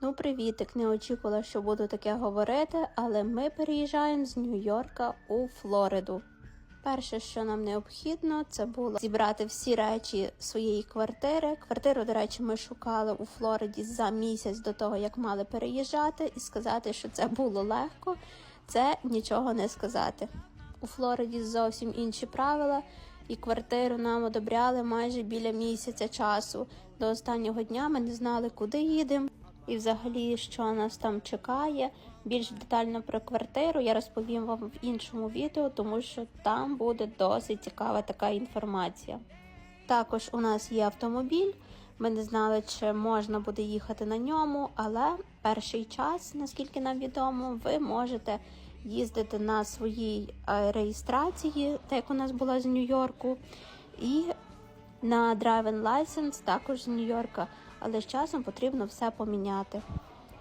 Ну, привітик, не очікувала, що буду таке говорити, але ми переїжджаємо з Нью-Йорка у Флориду. Перше, що нам необхідно, це було зібрати всі речі своєї квартири. Квартиру, до речі, ми шукали у Флориді за місяць до того, як мали переїжджати, і сказати, що це було легко, це нічого не сказати. У Флориді зовсім інші правила, і квартиру нам одобряли майже біля місяця часу. До останнього дня ми не знали, куди їдемо. І взагалі, що нас там чекає. Більш детально про квартиру я розповім вам в іншому відео, тому що там буде досить цікава така інформація. Також у нас є автомобіль. Ми не знали, чи можна буде їхати на ньому, але перший час, наскільки нам відомо, ви можете їздити на своїй е, реєстрації, так як у нас була з Нью-Йорку, і на driving license також з Нью-Йорка, але з часом потрібно все поміняти.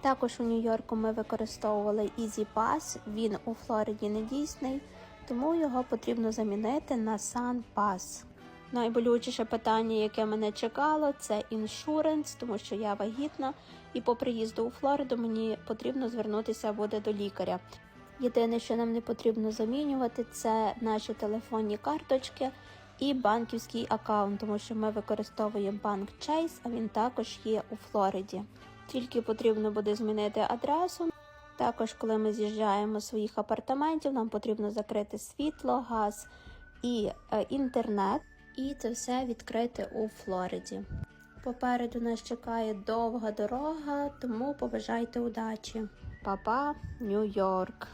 Також у Нью-Йорку ми використовували Easy Pass, він у Флориді не дійсний, тому його потрібно замінити на Sun Pass. Найболючіше питання, яке мене чекало, це іншуренс, тому що я вагітна, і по приїзду у Флориду мені потрібно звернутися буде до лікаря. Єдине, що нам не потрібно замінювати, це наші телефонні карточки і банківський аккаунт, тому що ми використовуємо банк Chase, а він також є у Флориді. Тільки потрібно буде змінити адресу. Також, коли ми з'їжджаємо з своїх апартаментів, нам потрібно закрити світло, газ і е, інтернет, і це все відкрити у Флориді. Попереду нас чекає довга дорога, тому побажайте удачі. Па-па, Нью-Йорк!